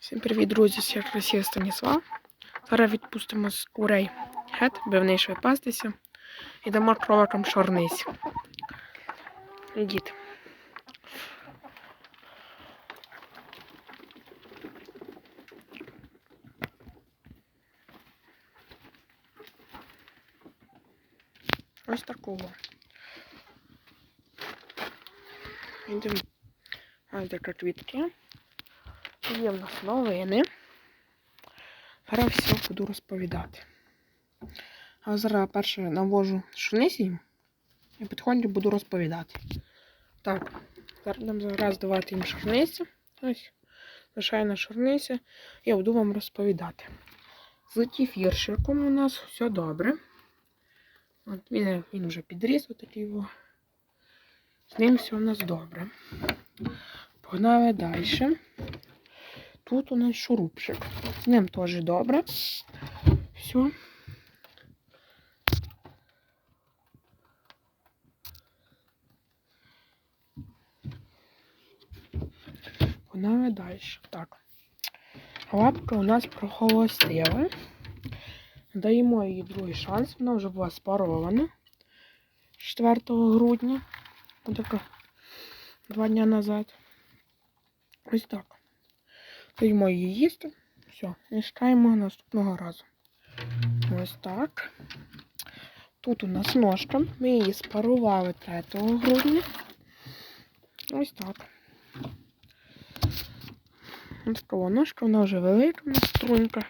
Всім привіт, друзі! Я Красія Станіслав. Зараз відпустимо з курей гет, би вони йшли пастися. І дамо кроликам чорниць. Ідіть. Ось такого. Йдемо. Ось такі квітки. Є в нас новини. Зараз все буду розповідати. А зараз перше навожу шуниці і потихоньку буду розповідати. Так, зараз будемо зараз давати їм шурницю. Ось, звичайна шурниця. Я буду вам розповідати. З кефірчиком у нас все добре. От він, він вже підріс, отакий його. З ним все у нас добре. Погнали далі. Тут у нас шурупчик. З ним теж добре. Все. Погнали далі. Так. Лапка у нас прохолостила. Даємо їй другий шанс. Вона вже була спарована 4 грудня. Отака два дня назад. Ось так. Даємо її їсти. Все, і чекаємо наступного разу. Ось так. Тут у нас ножка. Ми її спарували 3 грудня. Ось так. Ось така ножка, вона вже велика, у нас струнька.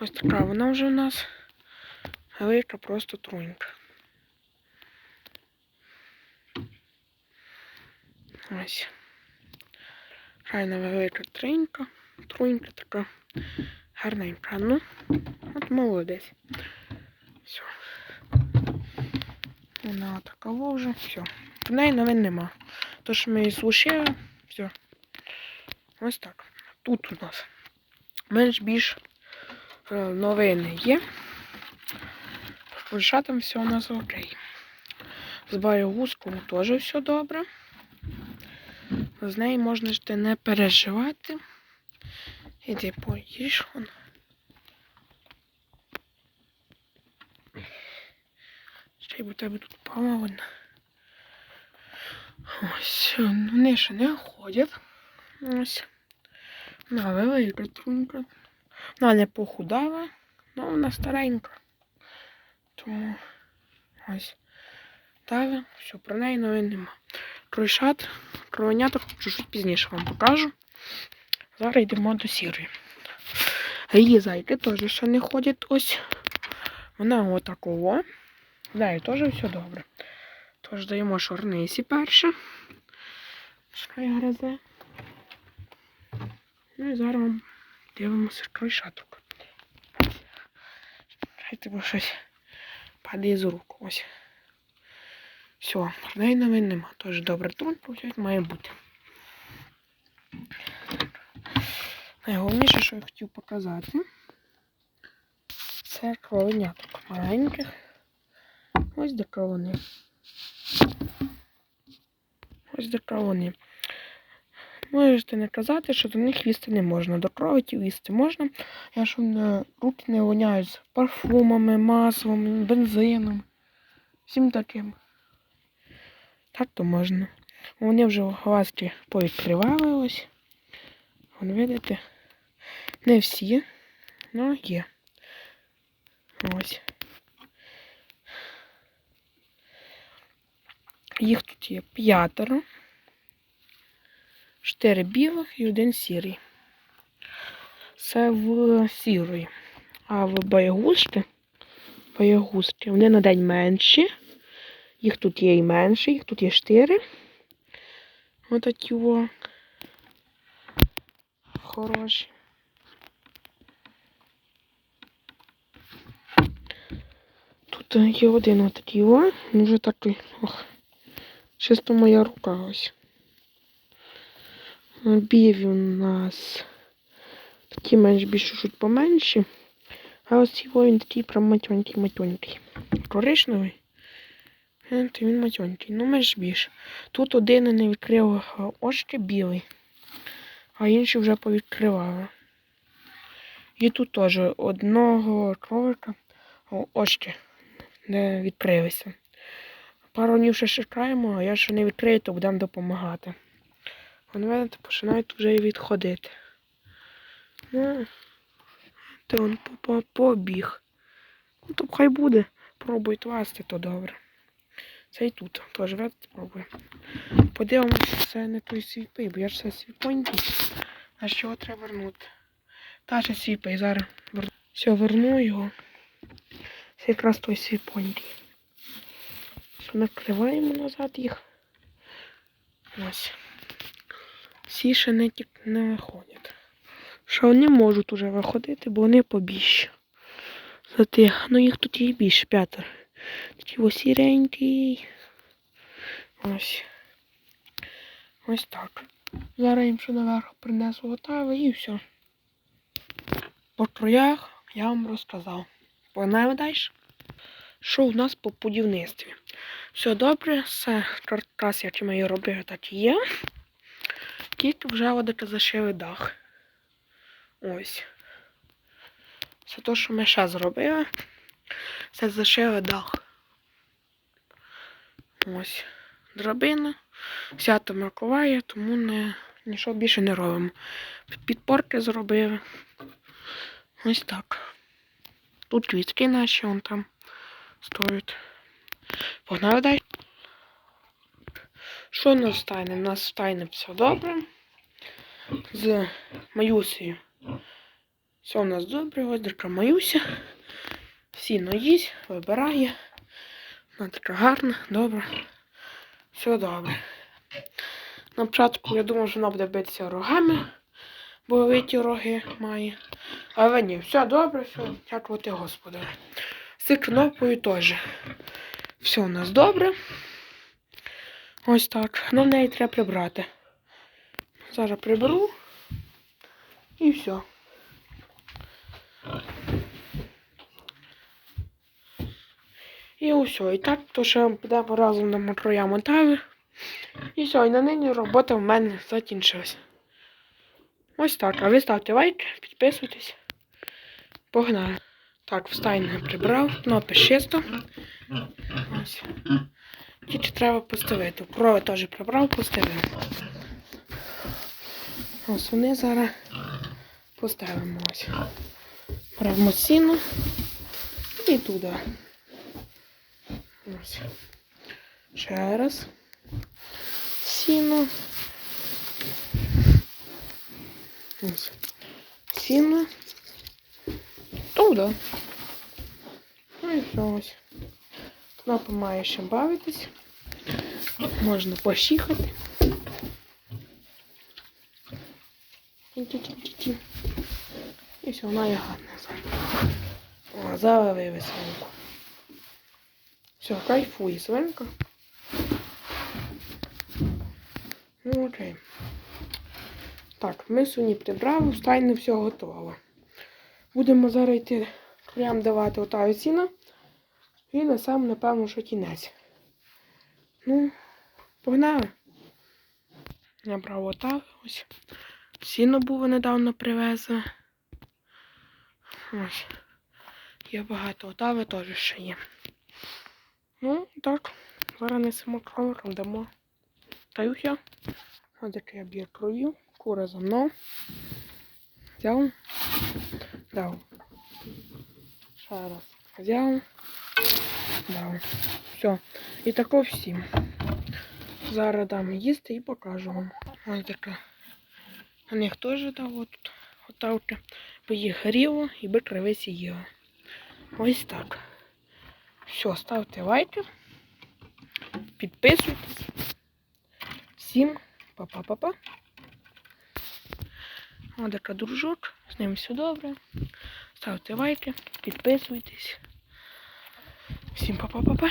Ось така вона вже у нас велика, просто трунька. Ось. Райна велика тринька, трунька така гарненька. Ну, от молодець. Все. Вона така вже, все. В неї новин нема. Тож ми її сушили, все. Ось так. Тут у нас менш більш е, новини є. З там все у нас окей. З баягузкою теж все добре. З нею можна ж не переживати. Іди поїж он. Ще й у тебе тут пам'ятна. Ось, ну, вони ще не ходять. Ось. Вона велика трунка. Вона не похудала, але вона старенька. Тому ось. Далі, все, про неї новин нема. Кройшат, кровеняток чуть-чуть пізніше вам покажу. Зараз йдемо до сірої. Її зайки теж ще не ходять ось. Вона отакого. Да, і теж все добре. Тож даємо шорнисі перше. Шкай гризе. Ну і зараз вам дивимося кройшаток. Хай тебе щось падає з рук. Ось. Все, неї новин нема. Тож добре трун получать має бути. Найголовніше, що я хотів показати, це кровеняток маленьких. Ось де вони. Ось де вони. Можете не казати, що до них їсти не можна. До кровиків їсти можна. Я мене руки не воняють з парфумами, маслом, бензином. Всім таким. Так то можна. Вони вже глазки повідкривали ось. Вон, видите? Не всі, але є. Ось. Їх тут є п'ятеро. Чотири білих і один сірий. Це в сірої. А в боягузки, боягузки, вони на день менші. Їх тут є і менше, їх тут є чотири. Отакі о. Хороші. Тут є один отакий о. Він вже такий. Ох. Чисто моя рука ось. Біві у нас такі менш більш чуть поменші. А ось його він такий прям матьонький-матьонький. Коричневий. Е, Ти він матьонький, ну ж більше. Тут один не відкрив е, очки білий, а інші вже повідкривали. І тут теж одного кролика очки не відкрилися. Пару днів ще чекаємо, а я ще не відкрию, то будемо допомагати. Вони видите, починають вже відходити. Ну, то він по- по- побіг. Ну, то хай буде. Пробуй твасти, то добре. Це і тут. Теж пробує. Подивимося, це не той свіпий, бо я ж це свіпонький. А що його треба вернути? Та ще свіпий, зараз. вер- Все, верну його. Це якраз той свіпонький. Все, накриваємо назад їх. Ось. Всі ще не, не виходять. Що вони можуть уже виходити, бо вони побільші. За тих. Ну їх тут і більше п'ятеро. Такий сіренький. Ось. Ось так. Зараз їм ще наверх принесу готове і все. По троях я вам розказав. Погнали далі. Що у нас по будівництві? Все добре, все каркас, який ми робили, так і є. Тільки вже одете зашили дах. Ось. Це те, що ми ще зробили. Це зашили дах. Ось. Драбина. Свято Миколая, тому не, нічого більше не робимо. Підпорки зробили. Ось так. Тут квітки наші вон там стоять. Погнали далі. Що у нас стане? У нас стане все добре. З Маюсею. Все у нас добре, ось така Маюся. Сіно їсть, вибирає. Вона така гарна, добра. Все добре. На початку я думав, що вона буде битися рогами, бо великі роги має. Але ні, все добре, все, дякувати Господу. З кнопкою теж. Все у нас добре. Ось так. Ну, в неї треба прибрати. Зараз приберу. І все. І усе. І так, то ще підемо разом на мотроя мотави. І все, і на нині робота в мене закінчилась. Ось так. А ви ставте лайк, підписуйтесь. Погнали. Так, встань прибрав, кнопи чисто. Ось. Тільки треба поставити. Крови теж прибрав, поставив. Ось вони зараз поставимо ось. Беремо сіно і туди. Ось. Ще раз. Сіно. Ось. Сіно. Туди. Ну і все ось. Кнопа має ще бавитись. Можна. Ті-ті-ті-ті-ті. І все, вона є гарна зараз. Завели свинку. Все, кайфує свинка. Ну окей. Так, ми сьогодні прибрали, встайне все готово. Будемо зараз йти прям давати ота ціна. І на сам, напевно, що кінець. Ну, погнали. Набрав отак ось. Сіно було недавно привезли. Ось. Є багато отави теж ще є. Так. Зараз несемо кроликам, дамо. Та й. Ось таке я б'є кров'ю. Кура за мною. Взяв. Дав. Ще раз. Взяв. Дав. Все. І тако всім. Зараз дам їсти і покажу вам. Ось така. На них теж дав от готовки. Бо їх гріло і би кривиці їли. Ось так. Все, ставте лайки. Підписуйтесь. Всім па-па-па-па. Така дружок. З ним все добре. Ставте лайки, підписуйтесь. Всім па-па-па-па.